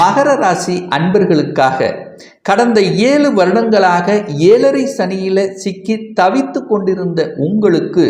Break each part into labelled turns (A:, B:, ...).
A: மகர ராசி அன்பர்களுக்காக கடந்த ஏழு வருடங்களாக ஏழரை சனியில் சிக்கி தவித்து கொண்டிருந்த உங்களுக்கு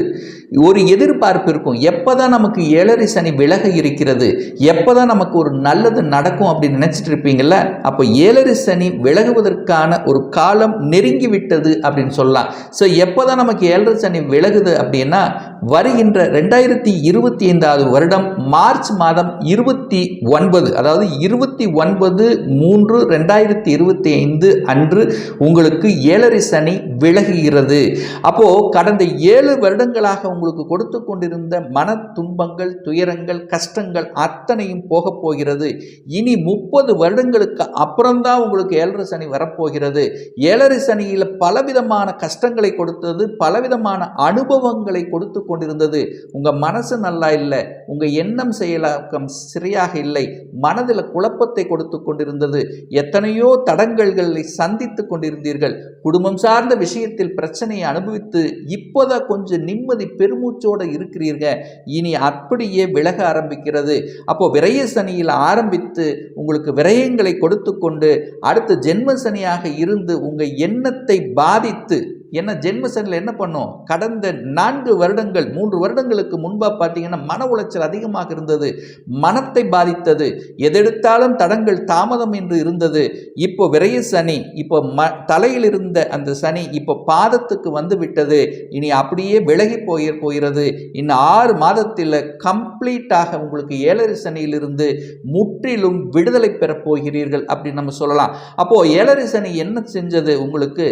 A: ஒரு எதிர்பார்ப்பு இருக்கும். எப்பதான் நமக்கு ஏழரை சனி விலக இருக்கிறது? எப்பதான் நமக்கு ஒரு நல்லது நடக்கும் அப்படின்னு நினச்சிட்டு இருப்பீங்கள அப்போ ஏழரை சனி விலகுவதற்கான ஒரு காலம் நெருங்கி விட்டது அப்படின்னு சொல்லலாம். ஸோ எப்போதான் நமக்கு ஏழரை சனி விலகுது அப்படின்னா வருகின்ற ரெண்டாயிரத்தி இருபத்தி ஐந்தாவது வருடம் மார்ச் மாதம் இருபத்தி ஒன்பது அதாவது இருபத்தி ஒன்பது மூன்று ரெண்டாயிரத்தி இருபத்தி ஐந்து அன்று உங்களுக்கு ஏழரை சனி விலகுகிறது. அப்போ கடந்த ஏழு வருடங்களாக உங்களுக்கு கொடுத்து கொண்டிருந்த மன துன்பங்கள் துயரங்கள் கஷ்டங்கள் அத்தனையும் போக போகிறது. இனி முப்பது வருடங்களுக்கு அப்புறம்தான் உங்களுக்கு ஏழரை சனி வரப்போகிறது. ஏழரை சனியில் பலவிதமான கஷ்டங்களை கொடுத்தது பலவிதமான அனுபவங்களை கொடுத்து கொண்டிருந்தது. உங்கள் மனசு நல்லா இல்லை. உங்கள் எண்ணம் செயலாக்கம் சரியாக இல்லை. மனதில் குழப்பத்தை கொடுத்து கொண்டிருந்தது. எத்தனையோ தடங்கல்களை சந்தித்து கொண்டிருந்தீர்கள். குடும்பம் சார்ந்த விஷயத்தில் பிரச்சனையை அனுபவித்து இப்போதான் கொஞ்சம் நிம்மதி பெருமூச்சோடு இருக்கிறீர்கள் இனி அப்படியே விலக ஆரம்பிக்கிறது. அப்போ விரய சனியில் ஆரம்பித்து உங்களுக்கு விரயங்களை கொடுத்து கொண்டு அடுத்து ஜென்ம சனியாக இருந்து உங்கள் எண்ணத்தை பாதித்து என்ன ஜென்ம சனியில் என்ன பண்ணும்? கடந்த நான்கு வருடங்கள் மூன்று வருடங்களுக்கு முன்பாக பார்த்தீங்கன்னா மன உளைச்சல் அதிகமாக இருந்தது மனத்தை பாதித்தது எதெடுத்தாலும் தடங்கள் தாமதம் என்று இருந்தது. இப்போ விரைய சனி இப்போ ம தலையில் இருந்த அந்த சனி இப்போ பாதத்துக்கு வந்து விட்டது. இனி அப்படியே விலகி போய் போகிறது. இன்னும் ஆறு மாதத்தில் கம்ப்ளீட்டாக உங்களுக்கு ஏழரை சனியிலிருந்து முற்றிலும் விடுதலை பெறப் போகிறீர்கள் அப்படின்னு நம்ம சொல்லலாம். அப்போது ஏழரை சனி என்ன செஞ்சது உங்களுக்கு?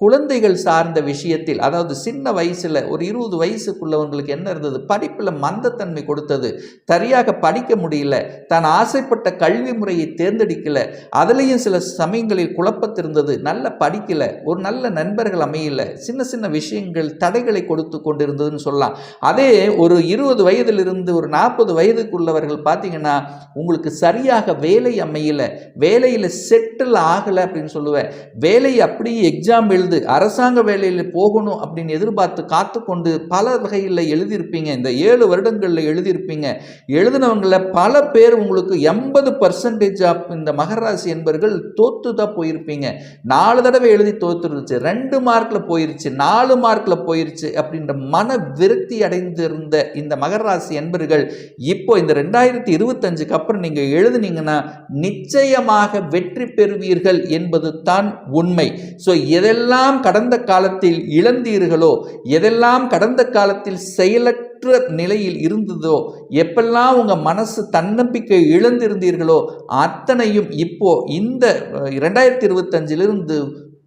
A: குழந்தைகள் சார்ந்த விஷயத்தில் அதாவது சின்ன வயசில் ஒரு இருபது வயசுக்குள்ளவங்களுக்கு என்ன இருந்தது? படிப்பில் மந்தத்தன்மை கொடுத்தது. சரியாக படிக்க முடியல. தான் ஆசைப்பட்ட கல்வி முறையை தேர்ந்தெடுக்கல. அதுலேயும் சில சமயங்களில் குழப்பத்திருந்தது நல்ல படிக்கல. ஒரு நல்ல நண்பர்கள் அமையல. சின்ன சின்ன விஷயங்கள் தடைகளை கொடுத்து கொண்டிருந்ததுன்னு சொல்லலாம். அதே ஒரு இருபது வயதிலிருந்து ஒரு நாற்பது வயதுக்குள்ளவர்கள் பார்த்தீங்கன்னா உங்களுக்கு சரியாக வேலை அமையல. வேலையில் செட்டில் ஆகலை அப்படின்னு சொல்லுவேன். வேலை அப்படியே எக்ஸாம் எழுது அரசாங்க வேலையில் போகணும் அப்படின்னு எதிர்பார்த்து காத்து கொண்டு பல வகையில் எழுதியிருப்பீங்க. இந்த ஏழு வருடங்களில் எழுதியிருப்பீங்க. எழுதினவங்களில் பல பேர் உங்களுக்கு எண்பது பர்சன்டேஜ் ஆஃப் இந்த மகராசி என்பர்கள் தோத்து தான் போயிருப்பீங்க. நாலு தடவை எழுதி தோத்துருச்சு. ரெண்டு மார்க்கில் போயிருச்சு. நாலு மார்க்கில் போயிருச்சு அப்படின்ற மன விருத்தி அடைந்திருந்த இந்த மகராசி என்பர்கள் இப்போ இந்த ரெண்டாயிரத்தி இருபத்தஞ்சுக்கு அப்புறம் நீங்கள் எழுதுனீங்கன்னா நிச்சயமாக வெற்றி பெறுவீர்கள் என்பது தான் உண்மை ஸோ எதெல்லாம் கடந்த காலத்தில் இழந்தீர்களோ எதெல்லாம் கடந்த காலத்தில் செயலற்ற நிலையில் இருந்ததோ எப்பெல்லாம் உங்கள் மனசு தன்னம்பிக்கை இழந்திருந்தீர்களோ அத்தனையும் இப்போ இந்த ரெண்டாயிரத்தி இருபத்தஞ்சிலிருந்து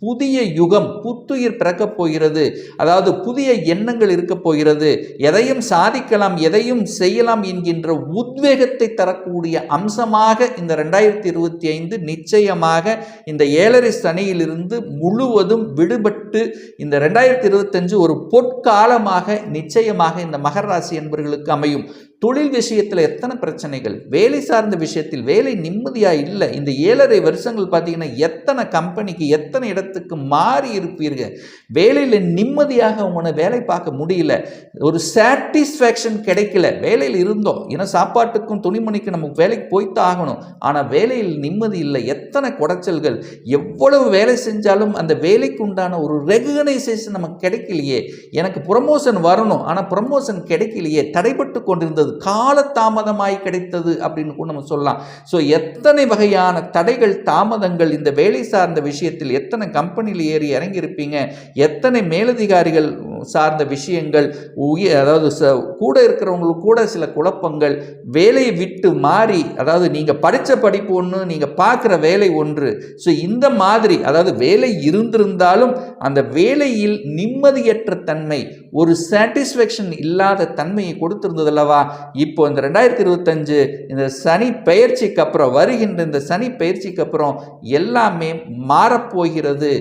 A: புதிய யுகம் புத்துயிர் பிறக்கப் போகிறது. அதாவது புதிய எண்ணங்கள் இருக்கப் போகிறது. எதையும் சாதிக்கலாம் எதையும் செய்யலாம் என்கின்ற உத்வேகத்தை தரக்கூடிய அம்சமாக இந்த ரெண்டாயிரத்தி இருபத்தி ஐந்து நிச்சயமாக இந்த ஏழரை சனியிலிருந்து முழுவதும் விடுபட்டு இந்த ரெண்டாயிரத்தி இருபத்தஞ்சு ஒரு பொற்காலமாக நிச்சயமாக இந்த மகர ராசி என்பவர்களுக்கு அமையும். தொழில் விஷயத்தில் எத்தனை பிரச்சனைகள்? வேலை சார்ந்த விஷயத்தில் வேலை நிம்மதியாக இல்லை? இந்த ஏழரை வருஷங்கள் பார்த்தீங்கன்னா எத்தனை கம்பெனிக்கு எத்தனை இடத்துக்கு மாறி இருப்பீர்கள்? வேலையில் நிம்மதியாக உங்களை வேலை பார்க்க முடியல. ஒரு சாட்டிஸ்ஃபேக்ஷன் கிடைக்கல. வேலையில் இருந்தோம். ஏன்னா சாப்பாட்டுக்கும் துணிமணிக்கும் நமக்கு வேலைக்கு போய்த்தான் ஆகணும். ஆனால் வேலையில் நிம்மதி இல்லை. எத்தனை குடைச்சல்கள். எவ்வளவு வேலை செஞ்சாலும் அந்த வேலைக்கு உண்டான ஒரு ரெகனைசேஷன் நமக்கு கிடைக்கலையே. எனக்கு ப்ரமோஷன் வரணும். ஆனால் ப்ரமோஷன் கிடைக்கலையே. தடைப்பட்டு கொண்டிருந்தது காலதாமதமாய் கிடைத்தது அப்படின்னு கூட நம்ம சொல்லலாம். ஸோ எத்தனை வகையான தடைகள் தாமதங்கள் இந்த வேலை சார்ந்த விஷயத்தில் எத்தனை கம்பெனியில் ஏறி இறங்கியிருப்பீங்க? எத்தனை மேலதிகாரிகள் சார்ந்த விஷயங்கள் உய அதாவது ச கூட இருக்கிறவங்களுக்கு கூட சில குழப்பங்கள் வேலையை விட்டு மாறி அதாவது நீங்கள் படித்த படிப்பு ஒன்று நீங்கள் பார்க்குற வேலை ஒன்று. ஸோ இந்த மாதிரி அதாவது வேலை இருந்திருந்தாலும் அந்த வேலையில் நிம்மதியற்ற தன்மை ஒரு சாட்டிஸ்ஃபேக்ஷன் இல்லாத தன்மையை கொடுத்துருந்தது அல்லவா இப்போ இந்த ரெண்டாயிரத்தி இருபத்தஞ்சு இந்த சனி பயிற்சிக்கு அப்புறம் வருகின்ற இந்த சனி பயிற்சிக்கு அப்புறம் எல்லாமே மாறப்போகிறது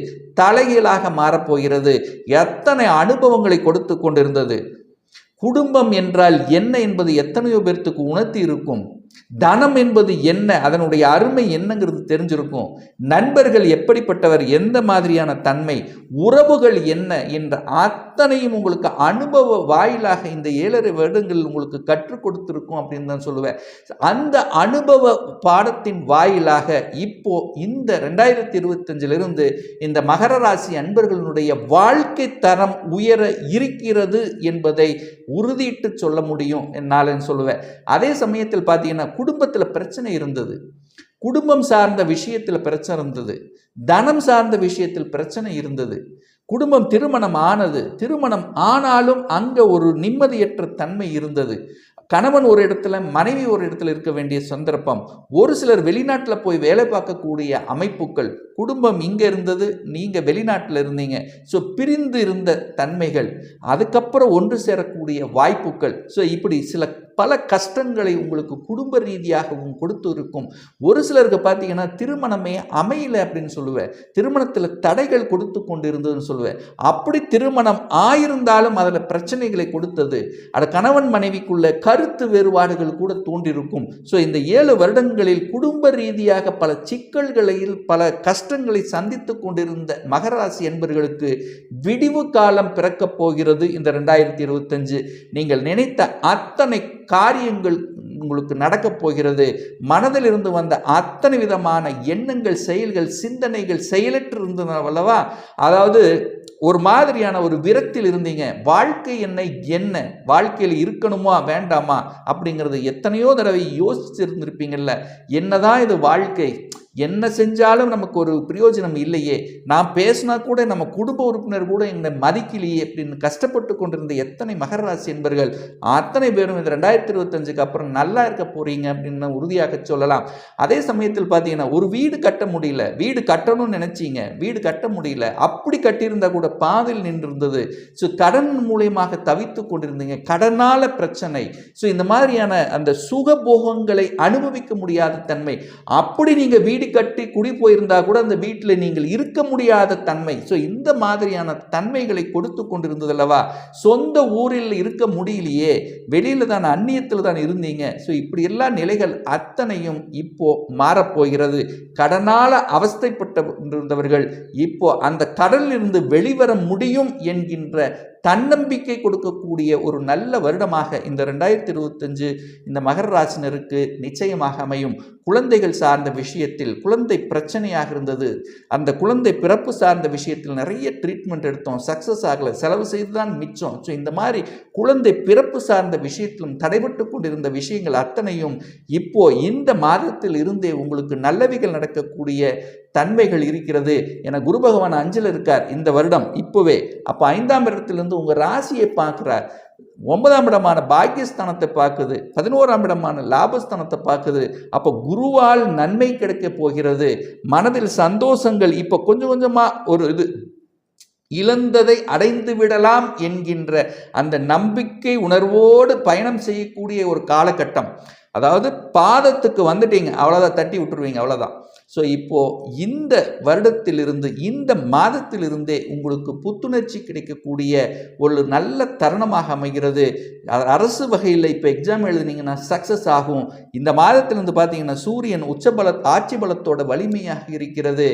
A: தலைகீழாக மாறப்போகிறது. எத்தனை அனுபவம் அனுபவங்களை கொடுத்து கொண்டிருந்தது. குடும்பம் என்றால் என்ன என்பது எத்தனையோ பேர்த்துக்கு உணர்த்தி இருக்கும். தனம் என்பது என்ன? அதனுடைய அருமை என்னங்கிறது தெரிஞ்சிருக்கும். நண்பர்கள் எப்படிப்பட்டவர்? எந்த மாதிரியான தன்மை? உறவுகள் என்ன? என்ற அத்தனையும் உங்களுக்கு அனுபவ வாயிலாக இந்த ஏழரை வருடங்கள் உங்களுக்கு கற்றுக் கொடுத்துருக்கும் அப்படின்னு தான் சொல்லுவேன். அந்த அனுபவ பாடத்தின் வாயிலாக இப்போ இந்த ரெண்டாயிரத்தி இருபத்தஞ்சிலிருந்து இந்த மகர ராசி அன்பர்களுடைய வாழ்க்கை தரம் உயர இருக்கிறது என்பதை உறுதியிட்டு சொல்ல முடியும் என்னால் சொல்லுவேன். அதே சமயத்தில் பார்த்தீங்கன்னா குடும்பத்தில் பிரச்சனை இருந்தது. குடும்பம் சார்ந்த விஷயத்தில் பிரச்சனை இருந்தது. தனம் சார்ந்த விஷயத்தில் பிரச்சனை இருந்தது. குடும்பம் திருமணம் ஆனது. திருமணம் ஆனாலும் அங்கே ஒரு நிம்மதியற்ற தன்மை இருந்தது. கணவன் ஒரு இடத்துல மனைவி ஒரு இடத்துல இருக்க வேண்டிய சந்தர்ப்பம். ஒரு சிலர் வெளிநாட்டில் போய் வேலை பார்க்கக்கூடிய அமைப்புகள் குடும்பம் இங்கே இருந்தது நீங்கள் வெளிநாட்டில் இருந்தீங்க. ஸோ பிரிந்து இருந்த தன்மைகள் அதுக்கப்புறம் ஒன்று சேரக்கூடிய வாய்ப்புகள். ஸோ இப்படி சில பல கஷ்டங்களை உங்களுக்கு குடும்ப ரீதியாகவும் கொடுத்து இருக்கும் ஒரு சிலருக்கு பார்த்தீங்கன்னா திருமணமே அமையல அப்படின்னு சொல்லுவேன். திருமணத்தில் தடைகள் கொடுத்து கொண்டு இருந்ததுன்னு சொல்லுவேன். அப்படி திருமணம் ஆயிருந்தாலும் அதில் பிரச்சனைகளை கொடுத்தது. அட கணவன் மனைவிக்குள்ள கருத்து வேறுபாடுகள் கூட தோன்றிருக்கும். ஸோ இந்த ஏழு வருடங்களில் குடும்ப ரீதியாக பல சிக்கல்களில் பல கஷ்டங்களை சந்தித்து கொண்டிருந்த மகராசி என்பர்களுக்கு விடிவு காலம் பிறக்கப் போகிறது இந்த ரெண்டாயிரத்தி இருபத்தஞ்சு. நீங்கள் நினைத்த அத்தனை காரியங்கள் உங்களுக்கு நடக்கப் போகிறது. மனதில் இருந்து வந்த அத்தனை விதமான எண்ணங்கள் செயல்கள் சிந்தனைகள் செயலற்று இருந்தனவல்லவா அதாவது ஒரு மாதிரியான ஒரு விரத்தில் இருந்தீங்க. வாழ்க்கை என்னை என்ன? வாழ்க்கையில் இருக்கணுமா வேண்டாமா? அப்படிங்கிறது எத்தனையோ தடவை யோசிச்சிருந்திருப்பீங்கல்ல என்னதான் இது வாழ்க்கை. என்ன செஞ்சாலும் நமக்கு ஒரு பிரயோஜனம் இல்லையே. நான் பேசினா கூட நம்ம குடும்ப உறுப்பினர் கூட என்னை மதிக்கலையே அப்படின்னு கஷ்டப்பட்டு கொண்டிருந்த எத்தனை மகர ராசி என்பர்கள் அத்தனை பேரும் இந்த ரெண்டாயிரத்தி இருபத்தஞ்சுக்கு அப்புறம் நல்லா இருக்க போறீங்க அப்படின்னு உறுதியாக சொல்லலாம். அதே சமயத்தில் பார்த்தீங்கன்னா ஒரு வீடு கட்ட முடியல. வீடு கட்டணும்னு நினைச்சீங்க. வீடு கட்ட முடியல. அப்படி கட்டியிருந்தா கூட பாதில் நின்றிருந்தது. ஸோ கடன் மூலியமாக தவித்து கொண்டிருந்தீங்க. கடனால பிரச்சனை. ஸோ இந்த மாதிரியான அந்த சுகபோகங்களை அனுபவிக்க முடியாத தன்மை. அப்படி நீங்கள் வீடு கட்டி குடி போயிருந்தா கூட அந்த வீட்டில் நீங்கள் இருக்க முடியாத தன்மை. ஸோ இந்த மாதிரியான தன்மைகளை கொடுத்து கொண்டிருந்தது அல்லவா? சொந்த ஊரில் இருக்க முடியலையே. வெளியில் தான் அந்நியத்தில் தான் இருந்தீங்க. ஸோ இப்படி எல்லா நிலைகள் அத்தனையும் இப்போ மாறப்போகிறது கடனால அவஸ்தைப்பட்டு இருந்தவர்கள் இப்போ அந்த கடலில் இருந்து வெளிவர முடியும் என்கின்ற தன்னம்பிக்கை கொடுக்கக்கூடிய ஒரு நல்ல வருடமாக இந்த ரெண்டாயிரத்தி இருபத்தஞ்சு இந்த மகர ராசினருக்கு நிச்சயமாக அமையும். குழந்தைகள் சார்ந்த விஷயத்தில் குழந்தை பிரச்சனையாக இருந்தது. அந்த குழந்தை பிறப்பு சார்ந்த விஷயத்தில் நிறைய ட்ரீட்மெண்ட் எடுத்தோம். சக்ஸஸ் ஆகலை. செலவு செய்து தான் மிச்சம். ஸோ இந்த மாதிரி குழந்தை பிறப்பு சார்ந்த விஷயத்திலும் தடைபட்டு கொண்டிருந்த விஷயங்கள் அத்தனையும் இப்போ இந்த மாதத்தில் இருந்தே உங்களுக்கு நல்லவைகள் நடக்கக்கூடிய தன்மைகள் இருக்கிறது. என குரு பகவான் அஞ்சில் இருக்கார். இந்த வருடம் இப்போவே. அப்போ ஐந்தாம் இடத்திலிருந்து வந்து உங்கள் ராசியை பார்க்குறார் ஒன்பதாம் இடமான பாக்கியஸ்தானத்தை பார்க்குது. பதினோராம் இடமான லாபஸ்தானத்தை பார்க்குது. அப்போ குருவால் நன்மை கிடைக்க போகிறது. மனதில் சந்தோஷங்கள் இப்போ கொஞ்சம் கொஞ்சமாக ஒரு இது இழந்ததை அடைந்து விடலாம் என்கின்ற அந்த நம்பிக்கை உணர்வோடு பயணம் செய்யக்கூடிய ஒரு காலகட்டம். அதாவது பாதத்துக்கு வந்துட்டீங்க. அவ்வளோதான் தட்டி விட்டுருவீங்க அவ்வளோதான் ஸோ இப்போது இந்த வருடத்திலிருந்து இந்த மாதத்திலிருந்தே உங்களுக்கு புத்துணர்ச்சி கிடைக்கக்கூடிய ஒரு நல்ல தருணமாக அமைகிறது. அரசு வகையில் இப்போ எக்ஸாம் எழுதுனீங்கன்னா சக்ஸஸ் ஆகும். இந்த மாதத்திலிருந்து பார்த்தீங்கன்னா சூரியன் உச்சபல ஆட்சி பலத்தோட வலிமையாக இருக்கிறது.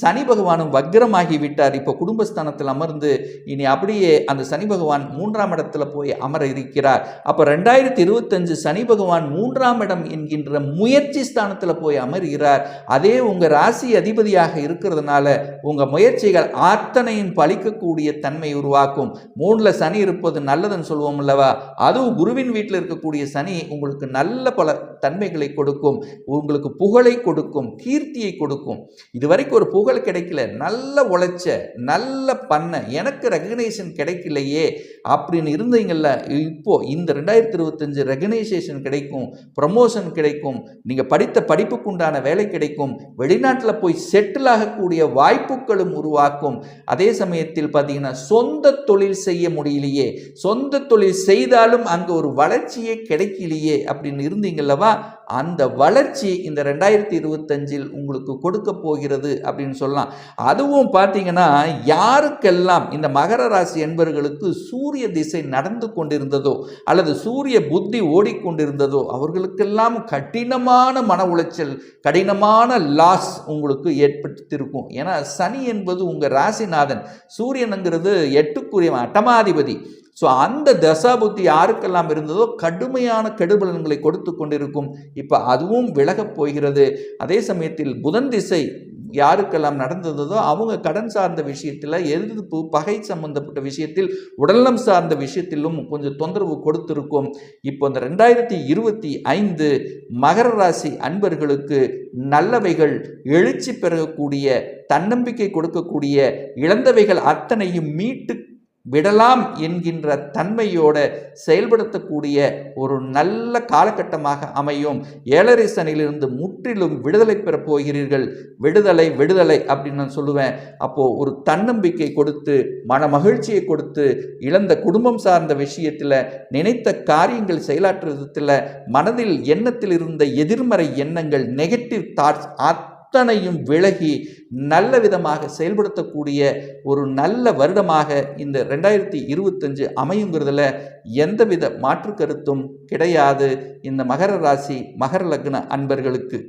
A: சனி பகவானும் வக்ரமாகி விட்டார். இப்போ குடும்பஸ்தானத்தில் அமர்ந்து இனி அப்படியே அந்த சனி பகவான் மூன்றாம் இடத்துல போய் அமர இருக்கிறார். அப்போ ரெண்டாயிரத்தி இருபத்தஞ்சு சனி பகவான் மூன்றாம் இடம் என்கின்ற முயற்சி ஸ்தானத்தில் போய் அமர்கிறார். அதே உங்கள் ராசி அதிபதியாக இருக்கிறதுனால உங்கள் முயற்சிகள் ஆர்த்தனையின் பழிக்கக்கூடிய தன்மை உருவாக்கும். மூணில் சனி இருப்பது நல்லதுன்னு சொல்லுவோம் அல்லவா? அதுவும் குருவின் வீட்டில் இருக்கக்கூடிய சனி உங்களுக்கு நல்ல பல தன்மைகளை கொடுக்கும். உங்களுக்கு புகழை கொடுக்கும் கீர்த்தியை கொடுக்கும். இதுவரைக்கும் ஒரு புகழ் கிடைக்கல. நல்ல உழைச்ச நல்ல பண்ண எனக்கு ரெகனைசேஷன் கிடைக்கலையே அப்படின்னு இருந்தீங்கல்ல இப்போ இந்த ரெண்டாயிரத்தி இருபத்தஞ்சு ரெகனைசேஷன் கிடைக்கும் ப்ரமோஷன் கிடைக்கும். நீங்கள் படித்த படிப்புக்குண்டான வேலை கிடைக்கும். வெளிநாட்டில் போய் செட்டில் ஆகக்கூடிய வாய்ப்புகளும் உருவாக்கும். அதே சமயத்தில் பார்த்தீங்கன்னா சொந்த தொழில் செய்ய முடியலையே. சொந்த தொழில் செய்தாலும் அங்கே ஒரு வளர்ச்சியே கிடைக்கலையே அப்படின்னு இருந்தீங்கல்லவா அந்த வளர்ச்சி இந்த ரெண்டாயிரத்தி இருபத்தஞ்சில் உங்களுக்கு கொடுக்க போகிறது அப்படின்னு சொல்லலாம். அதுவும் பார்த்தீங்கன்னா யாருக்கெல்லாம் இந்த மகர ராசி என்பவர்களுக்கு சூரிய திசை நடந்து கொண்டிருந்ததோ அல்லது சூரிய புத்தி ஓடிக்கொண்டிருந்ததோ அவர்களுக்கெல்லாம் கடினமான மன உளைச்சல் கடினமான லாஸ் உங்களுக்கு ஏற்படுத்தியிருக்கும். ஏன்னா சனி என்பது உங்கள் ராசிநாதன். சூரியனுங்கிறது எட்டுக்குரிய அட்டமாதிபதி. ஸோ அந்த தசாபுத்தி யாருக்கெல்லாம் இருந்ததோ கடுமையான கெடுபலன்களை கொடுத்து கொண்டிருக்கும். இப்போ அதுவும் விலகப் போகிறது. அதே சமயத்தில் புதன் திசை யாருக்கெல்லாம் நடந்ததோ அவங்க கடன் சார்ந்த விஷயத்தில் எதிர்ப்பு பகை சம்பந்தப்பட்ட விஷயத்தில் உடல்நலம் சார்ந்த விஷயத்திலும் கொஞ்சம் தொந்தரவு கொடுத்திருக்கும். இப்போ இந்த ரெண்டாயிரத்தி இருபத்தி ஐந்து மகர ராசி அன்பர்களுக்கு நல்லவைகள் எழுச்சி பெறக்கூடிய தன்னம்பிக்கை கொடுக்கக்கூடிய இழந்தவைகள் அத்தனையும் மீட்டு விடலாம் என்கின்ற தன்மையோட செயல்படுத்தக்கூடிய ஒரு நல்ல காலகட்டமாக அமையும். ஏழரை சனியிலிருந்து முற்றிலும் விடுதலை பெறப் போகிறீர்கள். விடுதலை விடுதலை அப்படின்னு நான் சொல்லுவேன். அப்போது ஒரு தன்னம்பிக்கை கொடுத்து மன மகிழ்ச்சியை கொடுத்து இழந்த குடும்பம் சார்ந்த விஷயத்தில் நினைத்த காரியங்கள் செயலாற்றுவதில் மனதில் எண்ணத்தில் இருந்த எதிர்மறை எண்ணங்கள் நெகட்டிவ் தாட்ஸ் அத்தனையும் விலகி நல்ல விதமாக செயல்படுத்தக்கூடிய ஒரு நல்ல வருடமாக இந்த ரெண்டாயிரத்தி இருபத்தஞ்சு அமையுங்கிறதுல எந்தவித மாற்று கருத்தும் கிடையாது. இந்த மகர ராசி மகர லக்ன அன்பர்களுக்கு.